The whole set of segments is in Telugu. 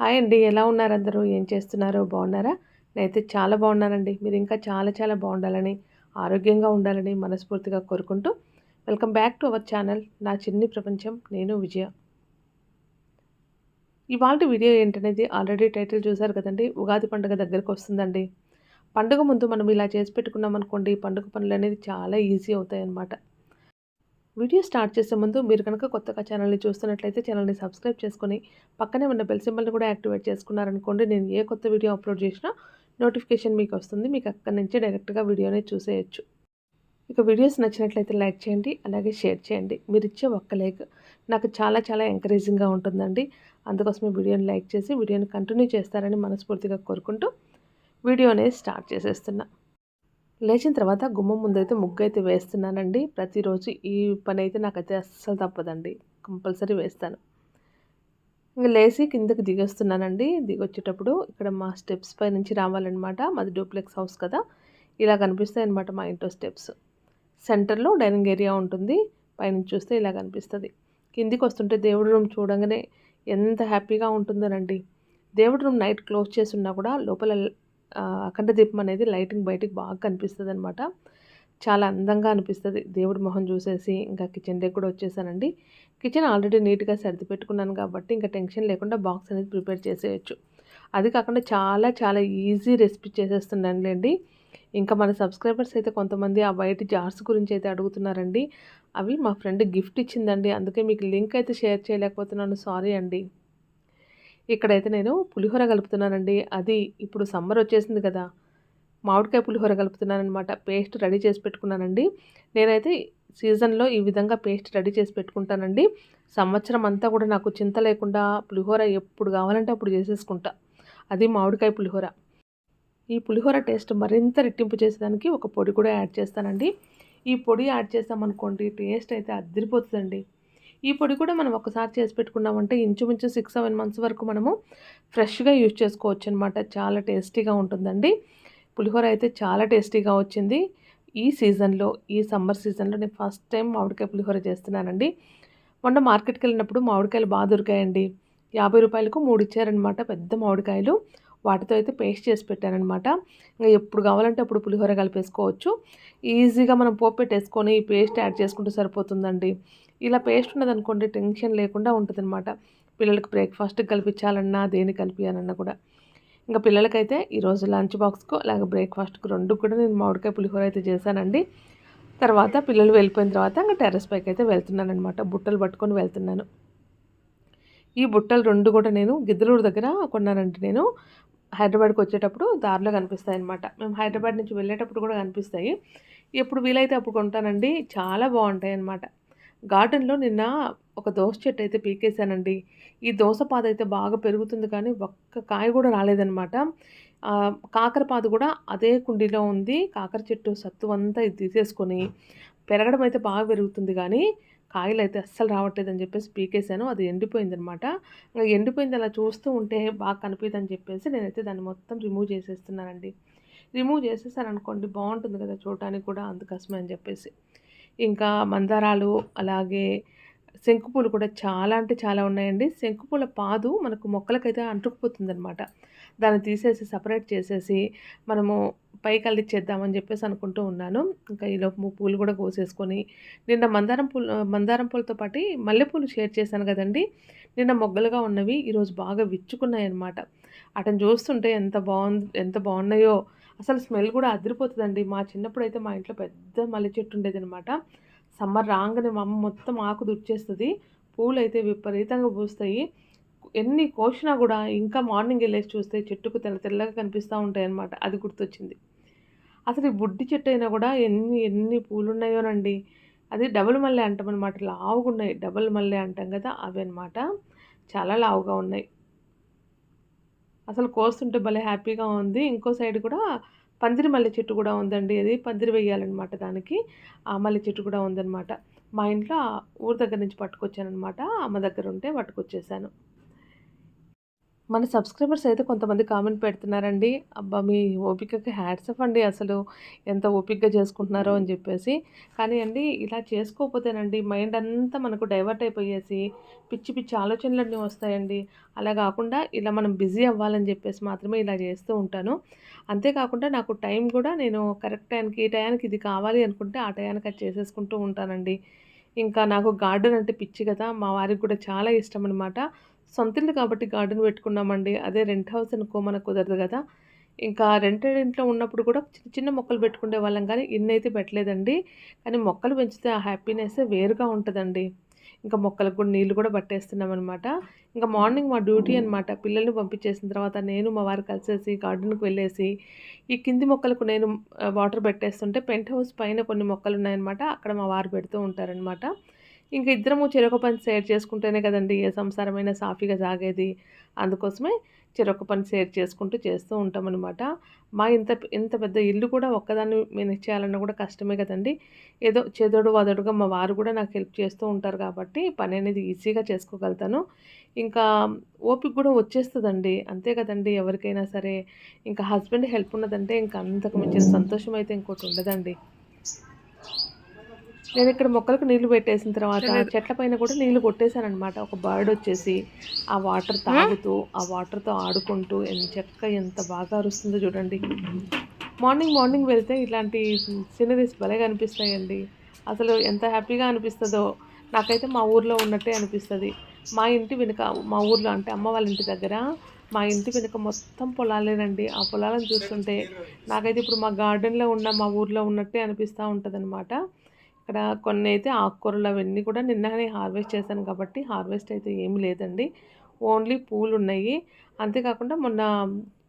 హాయ్ అండి ఎలా ఉన్నారు అందరూ? ఏం చేస్తున్నారో? బాగున్నారా? నేనైతే చాలా బాగున్నానండి. మీరు ఇంకా చాలా చాలా బాగుండాలని ఆరోగ్యంగా ఉండాలని మనస్ఫూర్తిగా కోరుకుంటూ welcome back to our channel నా చిన్ని ప్రపంచం నేను విజయ. ఇవాళ వీడియో ఏంటనేది ఆల్రెడీ టైటిల్ చూసారు కదండి ఉగాది పండుగ దగ్గరకు వస్తుందండి. పండుగ ముందు మనం ఇలా చేసి పెట్టుకున్నాం అనుకోండి పండుగ పనులు అనేది చాలా ఈజీ అవుతాయి అన్నమాట వీడియో స్టార్ట్ చేసే ముందు మీరు కనుక కొత్తగా ఛానల్ని చూస్తున్నట్లయితే ఛానల్ని సబ్స్క్రైబ్ చేసుకుని పక్కనే ఉన్న బెల్ సింబల్ని కూడా యాక్టివేట్ చేసుకున్నారనుకోండి నేను ఏ కొత్త వీడియో అప్లోడ్ చేసినా నోటిఫికేషన్ మీకు వస్తుంది. మీకు అక్కడి నుంచే డైరెక్ట్గా వీడియోనే చూసేయచ్చు. ఇక వీడియోస్ నచ్చినట్లయితే లైక్ చేయండి అలాగే షేర్ చేయండి. మీరు ఇచ్చే ఒక్క లైక్ నాకు చాలా చాలా ఎంకరేజింగ్గా ఉంటుందండి. అందుకోసమే వీడియోని లైక్ చేసి వీడియోని కంటిన్యూ చేస్తారని మనస్ఫూర్తిగా కోరుకుంటూ వీడియోనే స్టార్ట్ చేసేస్తున్నా. లేచిన తర్వాత గుమ్మం ముందైతే ముగ్గు అయితే వేస్తున్నానండి. ప్రతిరోజు ఈ పని అయితే నాకైతే అస్సలు తప్పదండి. కంపల్సరీ వేస్తాను. ఇంకా లేచి కిందకి దిగొస్తున్నానండి. దిగొచ్చేటప్పుడు ఇక్కడ మా స్టెప్స్ పై నుంచి రావాలన్నమాట. మాది డూప్లెక్స్ హౌస్ కదా. ఇలా కనిపిస్తాయి అనమాట మా ఇంట్లో స్టెప్స్. సెంటర్లో డైనింగ్ ఏరియా ఉంటుంది. పైనుంచి చూస్తే ఇలా కనిపిస్తుంది. కిందికి వస్తుంటే దేవుడి రూమ్ చూడంగానే ఎంత హ్యాపీగా ఉంటుందోనండి. దేవుడి రూమ్ నైట్ క్లోజ్ చేసి ఉన్నా కూడా లోపల అఖండ దీపం అనేది లైటింగ్ బయటికి బాగా కనిపిస్తుంది అనమాట చాలా అందంగా అనిపిస్తుంది. దేవుడి మొహం చూసేసి ఇంకా కిచెన్ దగ్గర కూడా వచ్చేసానండి. కిచెన్ ఆల్రెడీ నీట్గా సర్ది పెట్టుకున్నాను కాబట్టి ఇంకా టెన్షన్ లేకుండా బాక్స్ అనేది ప్రిపేర్ చేసేయచ్చు. అది కాకుండా చాలా చాలా ఈజీ రెసిపీ చేసేస్తున్నానులేండి. ఇంకా మన సబ్స్క్రైబర్స్ అయితే కొంతమంది ఆ వైట్ జార్స్ గురించి అయితే అడుగుతున్నారండి. అవి మా ఫ్రెండ్ గిఫ్ట్ ఇచ్చిందండి. అందుకే మీకు లింక్ అయితే షేర్ చేయలేకపోతున్నాను. సారీ అండి. ఇక్కడైతే నేను పులిహోర కలుపుతున్నానండి. అది ఇప్పుడు సమ్మర్ వచ్చేసింది కదా. మామిడికాయ పులిహోర కలుపుతున్నానమాట పేస్ట్ రెడీ చేసి పెట్టుకున్నానండి. నేనైతే సీజన్లో ఈ విధంగా పేస్ట్ రెడీ చేసి పెట్టుకుంటానండి. సంవత్సరం అంతా కూడా నాకు చింత లేకుండా పులిహోర ఎప్పుడు కావాలంటే అప్పుడు చేసేసుకుంటా. అది మామిడికాయ పులిహోర. ఈ పులిహోర టేస్ట్ మరింత రెట్టింపు చేసేదానికి ఒక పొడి కూడా యాడ్ చేస్తానండి. ఈ పొడి యాడ్ చేస్తామనుకోండి టేస్ట్ అయితే అద్దరిపోతుందండి ఈ పొడి కూడా మనం ఒకసారి చేసి పెట్టుకున్నామంటే ఇంచుమించు సిక్స్ సెవెన్ మంత్స్ వరకు మనము ఫ్రెష్గా యూజ్ చేసుకోవచ్చు అనమాట చాలా టేస్టీగా ఉంటుందండి. పులిహోర అయితే చాలా టేస్టీగా వచ్చింది. ఈ సీజన్లో ఈ సమ్మర్ సీజన్లో నేను ఫస్ట్ టైం మామిడికాయ పులిహోర చేస్తున్నానండి. మొన్న మార్కెట్కి వెళ్ళినప్పుడు మామిడికాయలు బాగా దొరికాయండి. యాభై రూపాయలకు మూడు ఇచ్చారనమాట పెద్ద మామిడికాయలు. వాటితో అయితే పేస్ట్ చేసి పెట్టానమాట ఇంకా ఎప్పుడు కావాలంటే అప్పుడు పులిహోర కలిపేసుకోవచ్చు. ఈజీగా మనం పోపు పెట్టేసుకొని ఈ పేస్ట్ యాడ్ చేసుకుంటే సరిపోతుందండి. ఇలా పేస్ట్ ఉన్నదనుకోండి టెన్షన్ లేకుండా ఉంటుంది అనమాట పిల్లలకి బ్రేక్ఫాస్ట్కి కల్పించాలన్నా దేని కలిపించాలన్నా కూడా. ఇంకా పిల్లలకైతే ఈరోజు లంచ్ బాక్స్కు అలాగే బ్రేక్ఫాస్ట్కు రెండు కూడా నేను మామిడికాయ పులిహోర అయితే చేశానండి. తర్వాత పిల్లలు వెళ్ళిపోయిన తర్వాత ఇంకా టెర్రస్ పైకి అయితే వెళ్తున్నాను అనమాట బుట్టలు పట్టుకొని వెళ్తున్నాను. ఈ బుట్టలు రెండు కూడా నేను గిద్దలూరు దగ్గర కొన్నానండి నేను. హైదరాబాద్కి వచ్చేటప్పుడు దారిలో కనిపిస్తాయి అనమాట మేము హైదరాబాద్ నుంచి వెళ్ళేటప్పుడు కూడా కనిపిస్తాయి. ఎప్పుడు వీలైతే అప్పుడు కొంటానండి. చాలా బాగుంటాయి అనమాట గార్డెన్లో నిన్న ఒక దోస చెట్టు అయితే పీకేశానండి. ఈ దోస పాద అయితే బాగా పెరుగుతుంది కానీ ఒక్క కాయ కూడా రాలేదనమాట కాకరపాదు కూడా అదే కుండీలో ఉంది. కాకర చెట్టు సత్తు అంతా ఇది తీసేసుకొని పెరగడం అయితే బాగా పెరుగుతుంది కానీ కాయలు అయితే అస్సలు రావట్లేదని చెప్పేసి పీకేశాను. అది ఎండిపోయింది అనమాట ఇంకా ఎండిపోయింది అలా చూస్తూ ఉంటే బాగా కనిపిదని చెప్పేసి నేనైతే దాన్ని మొత్తం రిమూవ్ చేసేస్తున్నానండి. రిమూవ్ చేసేసాను అనుకోండి బాగుంటుంది కదా చూడటానికి కూడా అందుకోసమే అని చెప్పేసి. ఇంకా మందారాలు అలాగే శంకుపూలు కూడా చాలా అంటే చాలా ఉన్నాయండి. శంకుపూల పాదు మనకు మొక్కలకైతే అంటుకుపోతుంది అనమాట దాన్ని తీసేసి సపరేట్ చేసేసి మనము పైకి అల్లిచ్చేద్దామని చెప్పేసి అనుకుంటూ ఉన్నాను. ఇంకా ఈలోపు పూలు కూడా కోసేసుకొని నిన్న మందారం పూలు మందారం పూలతో పాటు మల్లెపూలు షేర్ చేశాను కదండి. నిన్న మొగ్గలుగా ఉన్నవి ఈరోజు బాగా విచ్చుకున్నాయి అనమాట అటను చూస్తుంటే ఎంత బాగుంది ఎంత బాగున్నాయో అసలు స్మెల్ కూడా అదిరిపోతుందండి. మా చిన్నప్పుడు అయితే మా ఇంట్లో పెద్ద మల్లె చెట్టు ఉండేది అనమాట సమ్మర్ రాగానే మా అమ్మ మొత్తం ఆకు దుర్చేస్తుంది పూలు అయితే విపరీతంగా పూస్తాయి. ఎన్ని కోసినా కూడా ఇంకా మార్నింగ్ వెళ్ళేసి చూస్తే చెట్టుకు తెల్ల తెల్లగా కనిపిస్తూ ఉంటాయి అన్నమాట అది గుర్తొచ్చింది. అసలు ఈ బుడ్డి చెట్టు అయినా కూడా ఎన్ని ఎన్ని పూలు ఉన్నాయోనండి అది డబుల్ మల్లె అంటాం అనమాట లావుగా ఉన్నాయి డబుల్ మల్లె అంటాం కదా అవి అనమాట చాలా లావుగా ఉన్నాయి. అసలు కోస్తుంటే భలే హ్యాపీగా ఉంది. ఇంకో సైడ్ కూడా పందిరి మల్లె చెట్టు కూడా ఉందండి. అది పందిరి వేయాలన్నమాట దానికి. ఆ మల్లె చెట్టు కూడా ఉందన్నమాట. మా ఇంట్లో ఊరి దగ్గర నుంచి పట్టుకొచ్చానమాట అమ్మ దగ్గర ఉంటే పట్టుకొచ్చేసాను. మన సబ్స్క్రైబర్స్ అయితే కొంతమంది కామెంట్ పెడుతున్నారండి. అబ్బా! మీ ఓపికకి హ్యాట్స్ ఆఫ్ అండి అసలు. ఎంత ఓపికగా చేసుకుంటున్నారో అని చెప్పేసి. కానీ అండి ఇలా చేసుకోకపోతేనండి మైండ్ అంతా మనకు డైవర్ట్ అయిపోయేసి పిచ్చి పిచ్చి ఆలోచనలన్నీ వస్తాయండి. అలా కాకుండా ఇలా మనం బిజీ అవ్వాలని చెప్పేసి మాత్రమే ఇలా చేస్తూ ఉంటాను. అంతేకాకుండా నాకు టైం కూడా నేను కరెక్ట్ టైంకి, ఈ టయానికి ఇది కావాలి అనుకుంటే ఆ టయానికి అది చేసేసుకుంటూ ఉంటానండి. ఇంకా నాకు గార్డెన్ అంటే పిచ్చి కదా! మా వారికి కూడా చాలా ఇష్టం అనమాట సొంతిల్లు కాబట్టి గార్డెన్ పెట్టుకున్నామండి. అదే రెంట్ హౌస్ అనుకో మనకు కుదరదు కదా ఇంకా రెంటెడ్ ఇంట్లో ఉన్నప్పుడు కూడా చిన్న చిన్న మొక్కలు పెట్టుకునే వాళ్ళం కానీ ఇన్నైతే పెట్టలేదండి. కానీ మొక్కలు పెంచితే ఆ హ్యాపీనెస్ వేరుగా ఉంటుందండి ఇంకా మొక్కలకు కూడా నీళ్ళు కూడా పట్టేస్తున్నామనమాట. ఇంకా మార్నింగ్ మా డ్యూటీ అనమాట. పిల్లల్ని పంపించేసిన తర్వాత నేను మా వారు కలిసేసి గార్డెన్‌కి వెళ్ళేసి, ఈ కింది మొక్కలకు నేను వాటర్ పెట్టేస్తుంటే పెంట్ హౌస్ పైన కొన్ని మొక్కలున్నాయనమాట. అక్కడ మా వారు పెడుతూ ఉంటారనమాట. ఇంక ఇద్దరము చెరొక పని షేర్ చేసుకుంటేనే కదండి ఏ సంసారమైనా సాఫీగా సాగేది. అందుకోసమే చెరొక పని షేర్ చేసుకుంటూ చేస్తూ ఉంటామన్నమాట మా ఇంత ఇంత పెద్ద ఇల్లు కూడా ఒక్కదాన్ని మేనేజ్ చేయాలన్నా కూడా కష్టమే కదండీ. ఏదో చేదోడు వదడుగా మా వారు కూడా నాకు హెల్ప్ చేస్తూ ఉంటారు కాబట్టి పని అనేది ఈజీగా చేసుకోగలుగుతాను. ఇంకా ఓపిక కూడా వచ్చేస్తుందండి అంతే కదండి ఎవరికైనా సరే. ఇంకా హస్బెండ్ హెల్ప్ ఉన్నదంటే ఇంకా అంతకు మించిన సంతోషం అయితే ఇంకోటి ఉండదండి. నేనిక్కడ మొక్కలకు నీళ్ళు పెట్టేసిన తర్వాత చెట్ల పైన కూడా నీళ్ళు కొట్టేసాననమాట. ఒక బర్డ్ వచ్చేసి ఆ వాటర్ తాగుతూ, ఆ వాటర్‌తో ఆడుకుంటూ ఎంచక్కా ఎంత బాగా అరుస్తుందో చూడండి. మార్నింగ్ మార్నింగ్ వెళ్తే ఇట్లాంటి సీనరీస్ భలే కనిపిస్తాయండి. అసలు ఎంత హ్యాపీగా అనిపిస్తదో. నాకైతే మా ఊర్లో ఉన్నట్టే అనిపిస్తది. మా ఇంటి వెనుక మా ఊర్లో అంటే అమ్మ వాళ్ళ ఇంటి దగ్గర మా ఇంటి వెనుక మొత్తం పొలాలేనండి. ఆ పొలాలను చూస్తుంటే నాకైతే ఇప్పుడు మా గార్డెన్‌లో ఉన్న మా ఊర్లో ఉన్నట్టే అనిపిస్తా ఉంటదనమాట. ఇక్కడ అయితే ఆకుకూరలు అవన్నీ కూడా నిన్ననే హార్వెస్ట్ చేశాను కాబట్టి హార్వెస్ట్ అయితే ఏమి లేదండి. ఓన్లీ పూలు ఉన్నాయి అంతేకాకుండా మొన్న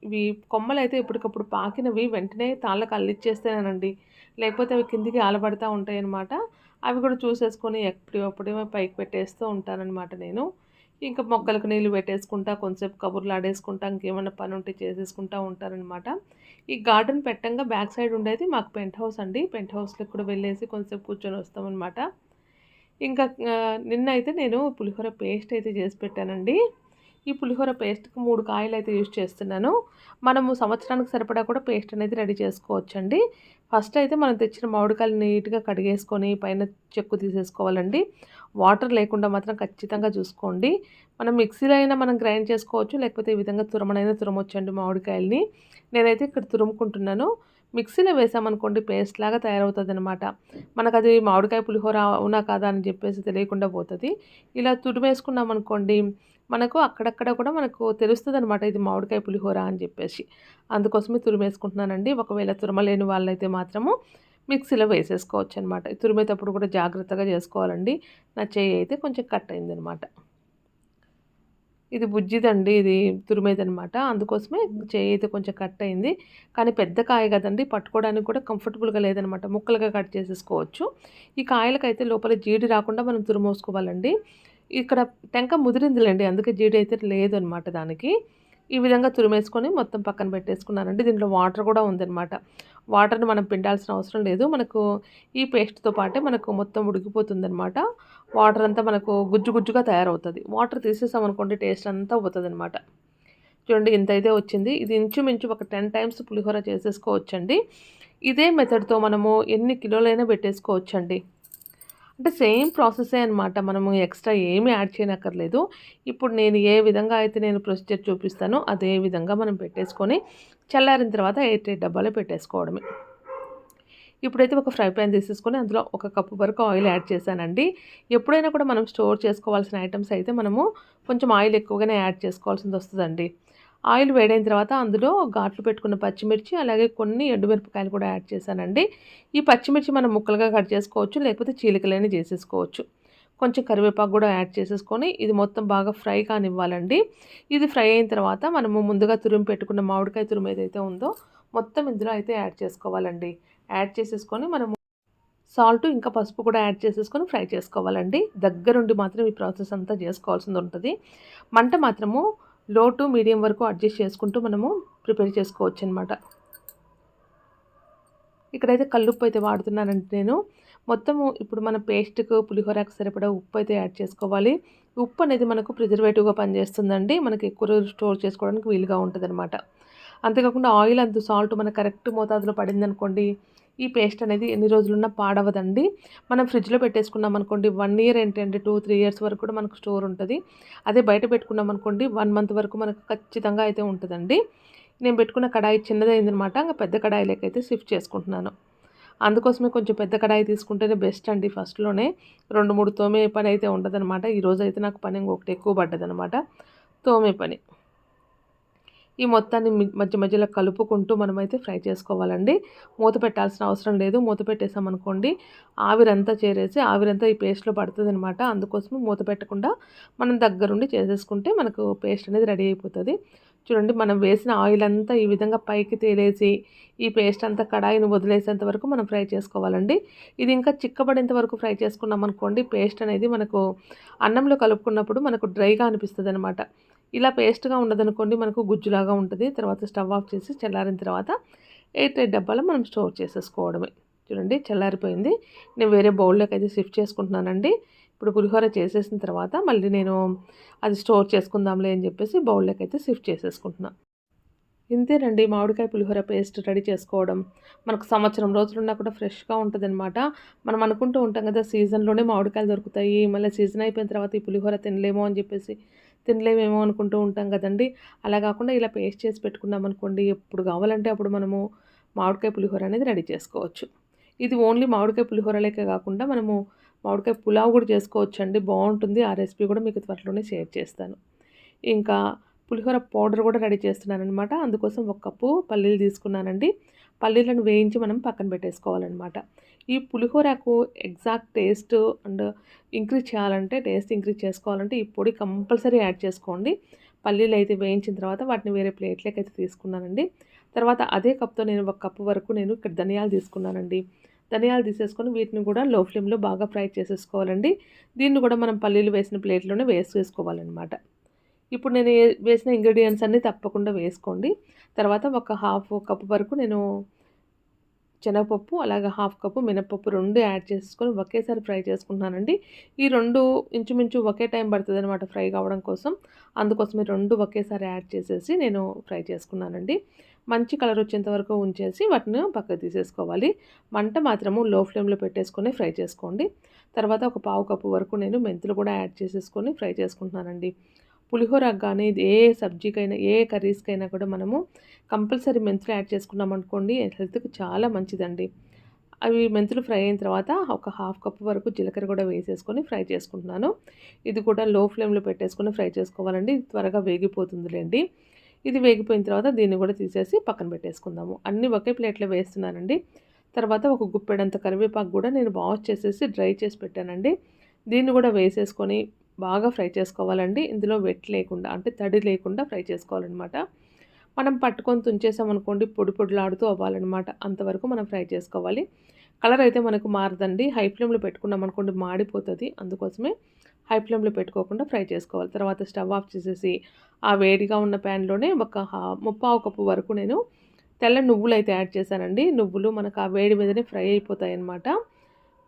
ఇవి కొమ్మలైతే ఎప్పటికప్పుడు పాకినవి వెంటనే తాళ్ళకి అల్లిచ్చేస్తేనండి. లేకపోతే అవి కిందికి ఆలబడతా ఉంటాయనమాట. అవి కూడా చూసేసుకొని ఎప్పటివప్పుడే పైకి పెట్టేస్తూ ఉంటాననమాట నేను. ఇంకా మొక్కలకు నీళ్ళు పెట్టేసుకుంటా, కొంచెంసేపు కబుర్లు ఆడేసుకుంటా ఇంకేమైనా పని ఉంటే చేసేసుకుంటా ఉంటారనమాట ఈ గార్డెన్ పెట్టంగా బ్యాక్ సైడ్ ఉండేది మాకు పెంట్ హౌస్ అండి. పెంట్ హౌస్‌లోకి కూడా వెళ్ళేసి కొంచెంసేపు కూర్చొని వస్తామనమాట. ఇంకా నిన్న అయితే నేను పులిహోర పేస్ట్ అయితే చేసి పెట్టానండి. ఈ పులిహోర పేస్ట్‌కి మూడు కాయలు అయితే యూజ్ చేస్తున్నాను. మనము సంవత్సరానికి సరిపడా కూడా పేస్ట్ అనేది రెడీ చేసుకోవచ్చండి. ఫస్ట్ అయితే మనం తెచ్చిన మామిడికాయలు నీట్‌గా కడిగేసుకొని పైన చెక్కు తీసేసుకోవాలండి. వాటర్ లేకుండా మాత్రం ఖచ్చితంగా చూసుకోండి. మనం మిక్సీలో అయినా మనం గ్రైండ్ చేసుకోవచ్చు. లేకపోతే ఈ విధంగా తురమనైనా తురమొచ్చండి మామిడికాయలని. నేనైతే ఇక్కడ తురుముకుంటున్నాను. మిక్సీలో వేసామనుకోండి పేస్ట్ లాగా తయారవుతుంది అనమాట మనకు మనకది మామిడికాయ పులిహోర అవునా కాదా అని చెప్పేసి తెలియకుండా పోతుంది ఇలా తురిమేసుకున్నామనుకోండి మనకు అక్కడక్కడ కూడా మనకు తెలుస్తుంది అనమాట ఇది మామిడికాయ పులిహోర అని చెప్పేసి. అందుకోసమే తురిమేసుకుంటున్నానండి. ఒకవేళ తురమలేని వాళ్ళైతే మాత్రము మిక్సీలో వేసేసుకోవచ్చు అనమాట తురిమేటప్పుడు కూడా జాగ్రత్తగా చేసుకోవాలండి. నా చేయి అయితే కొంచెం కట్ అయిందనమాట. ఇది బుజ్జిదండి. ఇది తురిమేదనమాట. అందుకోసమే చేయి అయితే కొంచెం కట్ అయింది. కానీ పెద్ద కాయ కదండీ పట్టుకోవడానికి కూడా కంఫర్టబుల్‌గా లేదనమాట. ముక్కలుగా కట్ చేసేసుకోవచ్చు. ఈ కాయలకైతే లోపల జీడి రాకుండా మనం తురుమోసుకోవాలండి. ఇక్కడ టెంక ముదిరిందిలేండి అందుకే జీడి అయితే లేదనమాట దానికి. ఈ విధంగా తురిమేసుకొని మొత్తం పక్కన పెట్టేసుకున్నానండి. దీంట్లో వాటర్ కూడా ఉందనమాట. వాటర్‌ని మనం పిండాల్సిన అవసరం లేదు. మనకు ఈ పేస్ట్‌తో పాటే మనకు మొత్తం ఉడికిపోతుందనమాట. వాటర్ అంతా మనకు గుజ్జు గుజ్జుగా తయారవుతుంది వాటర్ తీసేసామనుకోండి టేస్ట్ అంతా పోతదనమాట. చూడండి ఇంత అయితే వచ్చింది. ఇది ఇంచుమించు ఒక 10 టైమ్స్ పులిహోర చేసేసుకోవచ్చండి. ఇదే మెథడ్‌తో మనము ఎన్ని కిలోలైనా పెట్టేసుకోవచ్చండి. అంటే సేమ్ ప్రాసెసే అనమాట. మనము ఎక్స్‌ట్రా ఏమి యాడ్ చేయనక్కర్లేదు. ఇప్పుడు నేను ఏ విధంగా అయితే నేను ప్రొసీజర్ చూపిస్తానో అదే విధంగా మనం పెట్టేసుకొని చల్లారిన తర్వాత ఎయిట్ ఎయిట్ డబ్బాలో పెట్టేసుకోవడమే. ఇప్పుడైతే ఒక ఫ్రై ప్యాన్ తీసేసుకొని అందులో ఒక కప్పు వరకు ఆయిల్ యాడ్ చేశానండి. ఎప్పుడైనా కూడా మనం స్టోర్ చేసుకోవాల్సిన ఐటమ్స్ అయితే మనము కొంచెం ఆయిల్ ఎక్కువగానే యాడ్ చేసుకోవాల్సింది వస్తుందండి ఆయిల్ వేడైన తర్వాత అందులో ఘాట్లు పెట్టుకున్న పచ్చిమిర్చి అలాగే కొన్ని ఎండుమిరపకాయలు కూడా యాడ్ చేశానండి. ఈ పచ్చిమిర్చి మనం ముక్కలుగా కట్ చేసుకోవచ్చు. లేకపోతే చీలికలైనా చేసేసుకోవచ్చు. కొంచెం కరివేపాకు కూడా యాడ్ చేసేసుకొని ఇది మొత్తం బాగా ఫ్రై కానివ్వాలండి. ఇది ఫ్రై అయిన తర్వాత మనము ముందుగా తురిమి పెట్టుకున్న మామిడికాయ తురుము ఏదైతే ఉందో మొత్తం ఇందులో అయితే యాడ్ చేసుకోవాలండి. యాడ్ చేసేసుకొని మనము సాల్ట్ ఇంకా పసుపు కూడా యాడ్ చేసేసుకొని ఫ్రై చేసుకోవాలండి. దగ్గరుండి మాత్రం ఈ ప్రాసెస్ అంతా చేసుకోవాల్సింది ఉంటుంది మంట మాత్రము లో టు మీడియం వరకు అడ్జస్ట్ చేసుకుంటూ మనము ప్రిపేర్ చేసుకోవచ్చు అనమాట ఇక్కడైతే కల్లుప్పు అయితే వాడుతున్నానంటే నేను. మొత్తము ఇప్పుడు మన పేస్ట్‌కు, పులిహోరకు సరిపడా ఉప్పు అయితే యాడ్ చేసుకోవాలి. ఉప్పు అనేది మనకు ప్రిజర్వేటివ్గా పనిచేస్తుందండి మనకి ఎక్కువ రోజులు స్టోర్ చేసుకోవడానికి వీలుగా ఉంటుంది అనమాట అంతేకాకుండా ఆయిల్ అంత సాల్ట్ మనకు కరెక్ట్ మోతాదులో పడిందనుకోండి ఈ పేస్ట్ అనేది ఎన్ని రోజులున్నా పాడవదండి. మనం ఫ్రిడ్జ్లో పెట్టేసుకున్నాం అనుకోండి వన్ ఇయర్ ఏంటంటే టూ త్రీ ఇయర్స్ వరకు కూడా మనకు స్టోర్ ఉంటుంది. అదే బయట పెట్టుకున్నాం అనుకోండి వన్ మంత్ వరకు మనకు ఖచ్చితంగా అయితే ఉంటుందండి. నేను పెట్టుకున్న కడాయి చిన్నదైందనమాట ఇంకా పెద్ద కడాయిలోకి అయితే షిఫ్ట్ చేసుకుంటున్నాను. అందుకోసమే కొంచెం పెద్ద కడాయి తీసుకుంటేనే బెస్ట్ అండి ఫస్ట్లోనే. రెండు మూడు తోమే పని అయితే ఉండదనమాట. ఈరోజు అయితే నాకు పని ఇంకొకటి ఎక్కువ పడ్డదనమాట. తోమే పని. ఈ మొత్తాన్ని మధ్య మధ్యలో కలుపుకుంటూ మనమైతే ఫ్రై చేసుకోవాలండి. మూత పెట్టాల్సిన అవసరం లేదు. మూత పెట్టేసామనుకోండి ఆవిరంతా చేరేసి ఆవిరంతా ఈ పేస్ట్లో పడుతుంది అనమాట అందుకోసం మూత పెట్టకుండా మనం దగ్గరుండి చేసేసుకుంటే మనకు పేస్ట్ అనేది రెడీ అయిపోతుంది. చూడండి మనం వేసిన ఆయిల్ అంతా ఈ విధంగా పైకి తేలేసి ఈ పేస్ట్ అంతా కడాయిని వదిలేసేంత వరకు మనం ఫ్రై చేసుకోవాలండి. ఇది ఇంకా చిక్కబడేంత వరకు ఫ్రై చేసుకున్నాం అనుకోండి పేస్ట్ అనేది మనకు అన్నంలో కలుపుకున్నప్పుడు మనకు డ్రైగా అనిపిస్తుంది అనమాట ఇలా పేస్ట్గా ఉండదనుకోండి మనకు గుజ్జులాగా ఉంటుంది. తర్వాత స్టవ్ ఆఫ్ చేసి చల్లారిన తర్వాత ఎయిట్ ఎయిట్ డబ్బాలో మనం స్టోర్ చేసేసుకోవడమే. చూడండి చల్లారిపోయింది. నేను వేరే బౌల్లోకి అయితే షిఫ్ట్ చేసుకుంటున్నానండి. ఇప్పుడు పులిహోర చేసేసిన తర్వాత మళ్ళీ నేను అది స్టోర్ చేసుకుందాంలే అని చెప్పేసి బౌల్లోకి అయితే షిఫ్ట్ చేసేసుకుంటున్నాను ఇంతేనండి మామిడికాయ పులిహోర పేస్ట్ రెడీ చేసుకోవడం. మనకు సంవత్సరం రోజులున్నా కూడా ఫ్రెష్గా ఉంటుంది అనమాట మనం అనుకుంటూ ఉంటాం కదా సీజన్లోనే మామిడికాయలు దొరుకుతాయి. మళ్ళీ సీజన్ అయిపోయిన తర్వాత ఈ పులిహోర తినలేమో అని చెప్పేసి. తినలేమేమో అనుకుంటూ ఉంటాం కదండి. అలా కాకుండా ఇలా పేస్ట్ చేసి పెట్టుకున్నాం అనుకోండి ఎప్పుడు కావాలంటే అప్పుడు మనము మామిడికాయ పులిహోర అనేది రెడీ చేసుకోవచ్చు. ఇది ఓన్లీ మామిడికాయ పులిహోరలేకే కాకుండా మనము మామిడికాయ పులావ్ కూడా చేసుకోవచ్చు అండి బాగుంటుంది. ఆ రెసిపీ కూడా మీకు త్వరలోనే షేర్ చేస్తాను. ఇంకా పులిహోర పౌడర్ కూడా రెడీ చేస్తున్నాను అనమాట అందుకోసం ఒక కప్పు పల్లీలు తీసుకున్నానండి. పల్లీలను వేయించి మనం పక్కన పెట్టేసుకోవాలన్నమాట. ఈ పులిహోరకు ఎగ్జాక్ట్ టేస్ట్ అండ్ ఇంక్రీజ్ చేయాలంటే టేస్ట్ ఇంక్రీజ్ చేసుకోవాలంటే ఈ పొడి కంపల్సరీ యాడ్ చేసుకోండి. పల్లీలు అయితే వేయించిన తర్వాత వాటిని వేరే ప్లేట్లోకి అయితే తీసుకున్నానండి. తర్వాత అదే కప్తో నేను ఒక కప్పు వరకు నేను ఇక్కడ ధనియాలు తీసుకున్నానండి. ధనియాలు తీసేసుకొని వీటిని కూడా లో ఫ్లేమ్లో బాగా ఫ్రై చేసేసుకోవాలండి. దీన్ని కూడా మనం పల్లీలు వేసిన ప్లేట్లోనే వేసేసుకోవాలన్నమాట. ఇప్పుడు నేను ఏ- వేసిన ఇంగ్రీడియంట్స్ అన్నీ తప్పకుండా వేసుకోండి. తర్వాత ఒక హాఫ్ కప్ వరకు నేను శనగపప్పు అలాగే హాఫ్ కప్పు మినపప్పు రెండు యాడ్ చేసుకొని ఒకేసారి ఫ్రై చేసుకుంటున్నానండి. ఈ రెండు ఇంచుమించు ఒకే టైం పడుతుంది అనమాట ఫ్రై కావడం కోసం. అందుకోసమే రెండు ఒకేసారి యాడ్ చేసేసి నేను ఫ్రై చేసుకున్నానండి. మంచి కలర్ వచ్చేంత వరకు ఉంచేసి వాటిని పక్కకు తీసేసుకోవాలి. మంట మాత్రము లో ఫ్లేమ్లో పెట్టేసుకొని ఫ్రై చేసుకోండి. తర్వాత ఒక పావు కప్పు వరకు నేను మెంతులు కూడా యాడ్ చేసేసుకొని ఫ్రై చేసుకుంటున్నానండి. పులిహోరకు కానీ ఇది ఏ సబ్జీకైనా ఏ కర్రీస్కైనా కూడా మనము కంపల్సరీ మెంతులు యాడ్ చేసుకున్నాం అనుకోండి హెల్త్కి చాలా మంచిదండి. అవి మెంతులు ఫ్రై అయిన తర్వాత ఒక హాఫ్ కప్ వరకు జీలకర్ర కూడా వేసేసుకొని ఫ్రై చేసుకుంటున్నాను. ఇది కూడా లో ఫ్లేమ్లో పెట్టేసుకొని ఫ్రై చేసుకోవాలండి త్వరగా వేగిపోతుందిలేండి. ఇది వేగిపోయిన తర్వాత దీన్ని కూడా తీసేసి పక్కన పెట్టేసుకుందాము. అన్నీ ఒకే ప్లేట్లో వేస్తున్నానండి. తర్వాత ఒక గుప్పెడంత కరివేపాకు కూడా నేను వాష్ చేసేసి డ్రై చేసి పెట్టానండి. దీన్ని కూడా వేసేసుకొని బాగా ఫ్రై చేసుకోవాలండి. ఇందులో వెట్ లేకుండా అంటే తడి లేకుండా ఫ్రై చేసుకోవాలన్నమాట. మనం పట్టుకొని తుంచేసామనుకోండి పొడి పొడిలాడుతూ అవ్వాలన్నమాట. అంతవరకు మనం ఫ్రై చేసుకోవాలి. కలర్ అయితే మనకు మారదండి. హై ఫ్లేమ్లో పెట్టుకున్నాం అనుకోండి మాడిపోతుంది. అందుకోసమే హై ఫ్లేమ్లో పెట్టుకోకుండా ఫ్రై చేసుకోవాలి. తర్వాత స్టవ్ ఆఫ్ చేసేసి ఆ వేడిగా ఉన్న ప్యాన్లోనే ఒక ముప్పావు కప్పు వరకు నేను తెల్ల నువ్వులు అయితే యాడ్ చేశానండి. నువ్వులు మనకు ఆ వేడి మీదనే ఫ్రై అయిపోతాయి అన్నమాట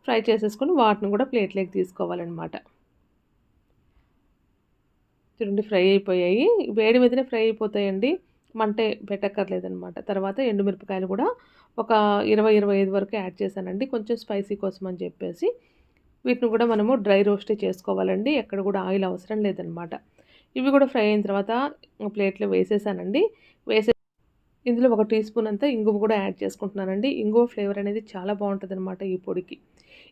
ఫ్రై చేసేసుకొని వాటిని కూడా ప్లేట్లోకి తీసుకోవాలన్నమాట. చూడండి ఫ్రై అయిపోయాయి. వేడి మీదనే ఫ్రై అయిపోతాయండి. మంటే పెట్టక్కర్లేదనమాట తర్వాత ఎండుమిరపకాయలు కూడా ఒక ఇరవై ఇరవై ఐదు వరకు యాడ్ చేశానండి. కొంచెం స్పైసీ కోసం అని చెప్పేసి. వీటిని కూడా మనము డ్రై రోస్టే చేసుకోవాలండి. ఎక్కడ కూడా ఆయిల్ అవసరం లేదనమాట ఇవి కూడా ఫ్రై అయిన తర్వాత ప్లేట్లో వేసేసానండి. వేసే ఇందులో ఒక టీ స్పూన్ అంతా ఇంగువ కూడా యాడ్ చేసుకుంటున్నానండి. ఇంగువ ఫ్లేవర్ అనేది చాలా బాగుంటుంది అనమాట ఈ పొడికి.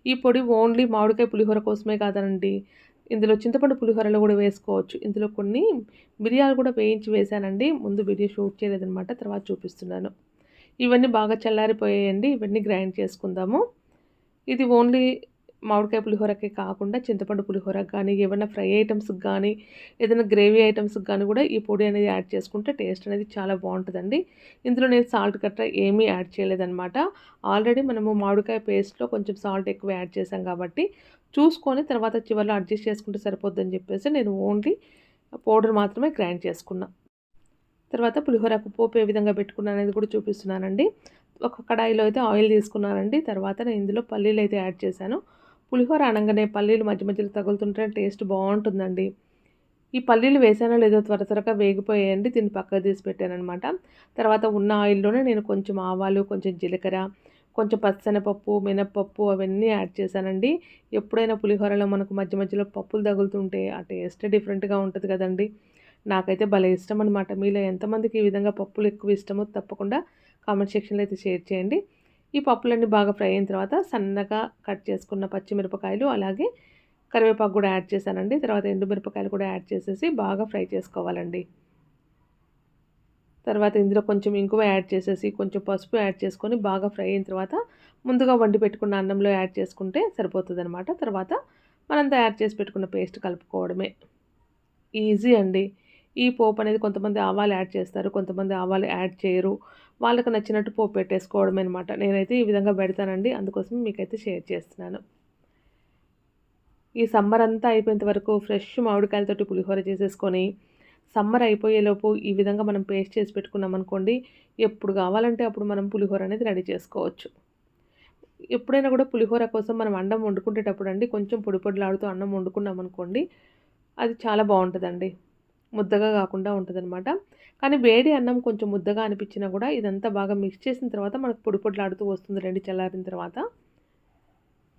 ఈ పొడి ఓన్లీ మామిడికాయ పులిహోర కోసమే కాదనండి. ఇందులో చింతపండు పులిహోరలో కూడా వేసుకోవచ్చు. ఇందులో కొన్ని మిరియాలు కూడా వేయించి వేసానండి ముందు వీడియో షూట్ చేయలేదనమాట తర్వాత చూపిస్తున్నాను. ఇవన్నీ బాగా చల్లారిపోయాయండి. ఇవన్నీ గ్రైండ్ చేసుకుందాము. ఇది ఓన్లీ మామిడికాయ పులిహోరకే కాకుండా చింతపండు పులిహోరకు కానీ ఏమైనా ఫ్రై ఐటమ్స్కి కానీ ఏదైనా గ్రేవీ ఐటమ్స్కి కానీ కూడా ఈ పొడి అనేది యాడ్ చేసుకుంటే టేస్ట్ అనేది చాలా బాగుంటుందండి. ఇందులో నేను సాల్ట్ గట్రా ఏమీ యాడ్ చేయలేదన్నమాట. ఆల్రెడీ మనము మామిడికాయ పేస్ట్లో కొంచెం సాల్ట్ ఎక్కువ యాడ్ చేసాం కాబట్టి చూసుకొని తర్వాత చివరిలో అడ్జస్ట్ చేసుకుంటే సరిపోద్దని చెప్పేసి నేను ఓన్లీ పౌడర్ మాత్రమే గ్రైండ్ చేసుకున్నా. తర్వాత పులిహోరకు పోపు ఏ విధంగా పెట్టుకున్నాను అనేది కూడా చూపిస్తున్నానండి. ఒక కడాయిలో అయితే ఆయిల్ తీసుకున్నానండి. తర్వాత నేను ఇందులో పల్లీలు అయితే యాడ్ చేశాను. పులిహోర అనగానే పల్లీలు మధ్య మధ్యలో తగులుతుంటే టేస్ట్ బాగుంటుందండి. ఈ పల్లీలు వేసానో లేదో త్వర త్వరగా వేగిపోయాయండి దీన్ని పక్కకు తీసి పెట్టానమాట తర్వాత ఉన్న ఆయిల్లోనే నేను కొంచెం ఆవాలు కొంచెం జీలకర్ర కొంచెం పచ్చనపప్పు మినప్పప్పు అవన్నీ యాడ్ చేశానండి. ఎప్పుడైనా పులిహోరలో మనకు మధ్య మధ్యలో పప్పులు తగులుతుంటే ఆ టేస్ట్ డిఫరెంట్గా ఉంటుంది కదండి. నాకైతే భలే ఇష్టం అనమాట మీలో ఎంతమందికి ఈ విధంగా పప్పులు ఎక్కువ ఇష్టమో తప్పకుండా కామెంట్ సెక్షన్లో అయితే షేర్ చేయండి. ఈ పప్పులన్నీ బాగా ఫ్రై అయిన తర్వాత సన్నగా కట్ చేసుకున్న పచ్చిమిరపకాయలు అలాగే కరివేపాకు కూడా యాడ్ చేశానండి. తర్వాత ఎండుమిరపకాయలు కూడా యాడ్ చేసేసి బాగా ఫ్రై చేసుకోవాలండి. తర్వాత ఇందులో కొంచెం ఇంకువ యాడ్ చేసేసి కొంచెం పసుపు యాడ్ చేసుకొని బాగా ఫ్రై అయిన తర్వాత ముందుగా వండి పెట్టుకున్న అన్నంలో యాడ్ చేసుకుంటే సరిపోతుంది అనమాట తర్వాత మనం తయారు చేసి పెట్టుకున్న పేస్ట్ కలుపుకోవడమే. ఈజీ అండి. ఈ పోపు అనేది కొంతమంది ఆవాలు యాడ్ చేస్తారు కొంతమంది ఆవాలు యాడ్ చేయరు. వాళ్ళకి నచ్చినట్టు పోపు పెట్టేసుకోవడం అనమాట నేనైతే ఈ విధంగా పెడతానండి. అందుకోసం మీకైతే షేర్ చేస్తున్నాను. ఈ సమ్మర్ అంతా అయిపోయేంత వరకు ఫ్రెష్ మామిడికాయలతోటి పులిహోర చేసేసుకొని సమ్మర్ అయిపోయేలోపు ఈ విధంగా మనం పేస్ట్ చేసి పెట్టుకున్నాం అనుకోండి ఎప్పుడు కావాలంటే అప్పుడు మనం పులిహోర అనేది రెడీ చేసుకోవచ్చు. ఎప్పుడైనా కూడా పులిహోర కోసం మనం అన్నం వండుకునేటప్పుడు అండి కొంచెం పొడి పొడిలాడుతూ అన్నం వండుకున్నాం అనుకోండి అది చాలా బాగుంటుందండి. ముద్దగా కాకుండా ఉంటుందన్నమాట. కానీ వేడి అన్నం కొంచెం ముద్దగా అనిపించినా కూడా ఇదంతా బాగా మిక్స్ చేసిన తర్వాత మనకు పొడి వస్తుంది రెండు చల్లారిన తర్వాత.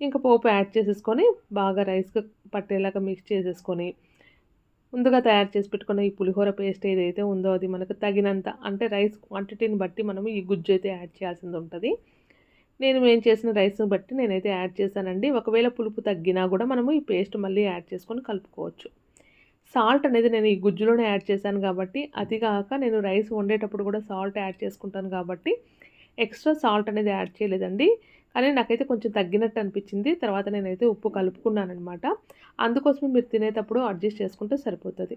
ఇంకా పోపు యాడ్ చేసేసుకొని బాగా రైస్కి పట్టేలాగా మిక్స్ చేసేసుకొని ముందుగా తయారు చేసి పెట్టుకున్న ఈ పులిహోర పేస్ట్ ఏదైతే ఉందో అది మనకు తగినంత అంటే రైస్ క్వాంటిటీని బట్టి మనము ఈ గుజ్జు అయితే యాడ్ చేయాల్సింది ఉంటుంది. నేను ఏం చేసిన రైస్ని బట్టి నేనైతే యాడ్ చేశానండి. ఒకవేళ పులుపు తగ్గినా కూడా మనము ఈ పేస్ట్ మళ్ళీ యాడ్ చేసుకొని కలుపుకోవచ్చు. సాల్ట్ అనేది నేను ఈ గుజ్జులోనే యాడ్ చేశాను కాబట్టి అది కాక నేను రైస్ వండేటప్పుడు కూడా సాల్ట్ యాడ్ చేసుకుంటాను కాబట్టి ఎక్స్ట్రా సాల్ట్ అనేది యాడ్ చేయలేదండి. కానీ నాకైతే కొంచెం తగ్గినట్టు అనిపించింది. తర్వాత నేనైతే ఉప్పు కలుపుకున్నాను అనమాట అందుకోసమే మీరు తినేటప్పుడు అడ్జస్ట్ చేసుకుంటే సరిపోతుంది.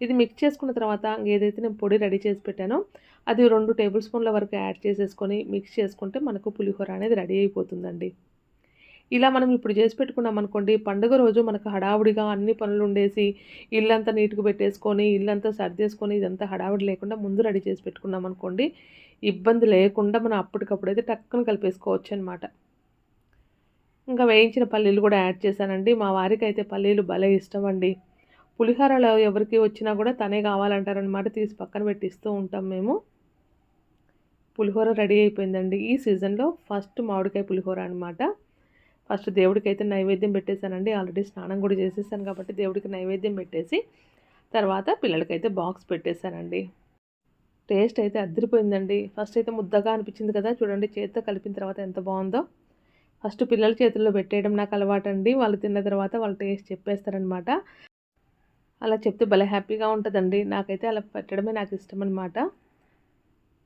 ఇది మిక్స్ చేసుకున్న తర్వాత ఏదైతే నేను పొడి రెడీ చేసి పెట్టానో అది రెండు టేబుల్ స్పూన్ల వరకు యాడ్ చేసేసుకొని మిక్స్ చేసుకుంటే మనకు పులిహోర అనేది రెడీ అయిపోతుందండి. ఇలా మనం ఇప్పుడు చేసి పెట్టుకున్నాం అనుకోండి పండుగ రోజు మనకు హడావుడిగా అన్ని పనులు ఉండేసి ఇల్లంతా నీట్గా పెట్టేసుకొని ఇల్లంతా సర్దేసుకొని ఇదంతా హడావుడి లేకుండా ముందు రెడీ చేసి పెట్టుకున్నాం అనుకోండి ఇబ్బంది లేకుండా మనం అప్పటికప్పుడు అయితే టక్కున కలిపేసుకోవచ్చు అనమాట ఇంకా వేయించిన పల్లీలు కూడా యాడ్ చేశానండి. మా వారికి అయితే పల్లీలు భలే ఇష్టం అండి పులిహోరలో ఎవరికి వచ్చినా కూడా తనే కావాలంటారనమాట తీసి పక్కన పెట్టిస్తూ ఉంటాం మేము. పులిహోర రెడీ అయిపోయిందండి. ఈ సీజన్లో ఫస్ట్ మామిడికాయ పులిహోర అనమాట ఫస్ట్ దేవుడికి అయితే నైవేద్యం పెట్టేశానండి. ఆల్రెడీ స్నానం కూడా చేసేసాను కాబట్టి దేవుడికి నైవేద్యం పెట్టేసి తర్వాత పిల్లలకైతే బాక్స్ పెట్టేశానండి. టేస్ట్ అయితే అద్దరిపోయిందండి ఫస్ట్ అయితే ముద్దగా అనిపించింది కదా చూడండి చేతితో కలిపిన తర్వాత ఎంత బాగుందో. ఫస్ట్ పిల్లల చేతుల్లో పెట్టేయడం నాకు అలవాటు అండి వాళ్ళు తిన్న తర్వాత వాళ్ళు టేస్ట్ చెప్పేస్తారనమాట. అలా చెప్తే భలే హ్యాపీగా ఉంటుందండి. నాకైతే అలా పెట్టడమే నాకు ఇష్టం అనమాట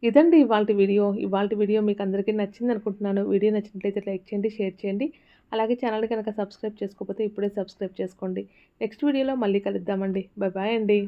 ఇదండి ఇవాళ వీడియో. ఇవాళ వీడియో మీకు అందరికీ నచ్చింది అనుకుంటున్నాను వీడియో నచ్చినట్లయితే లైక్ చేయండి షేర్ చేయండి. అలాగే ఛానల్ కనుక సబ్స్క్రైబ్ చేసుకోకపోతే ఇప్పుడే సబ్స్క్రైబ్ చేసుకోండి. నెక్స్ట్ వీడియోలో మళ్ళీ కలుద్దామండి. బాయ్ బాయ్ అండి.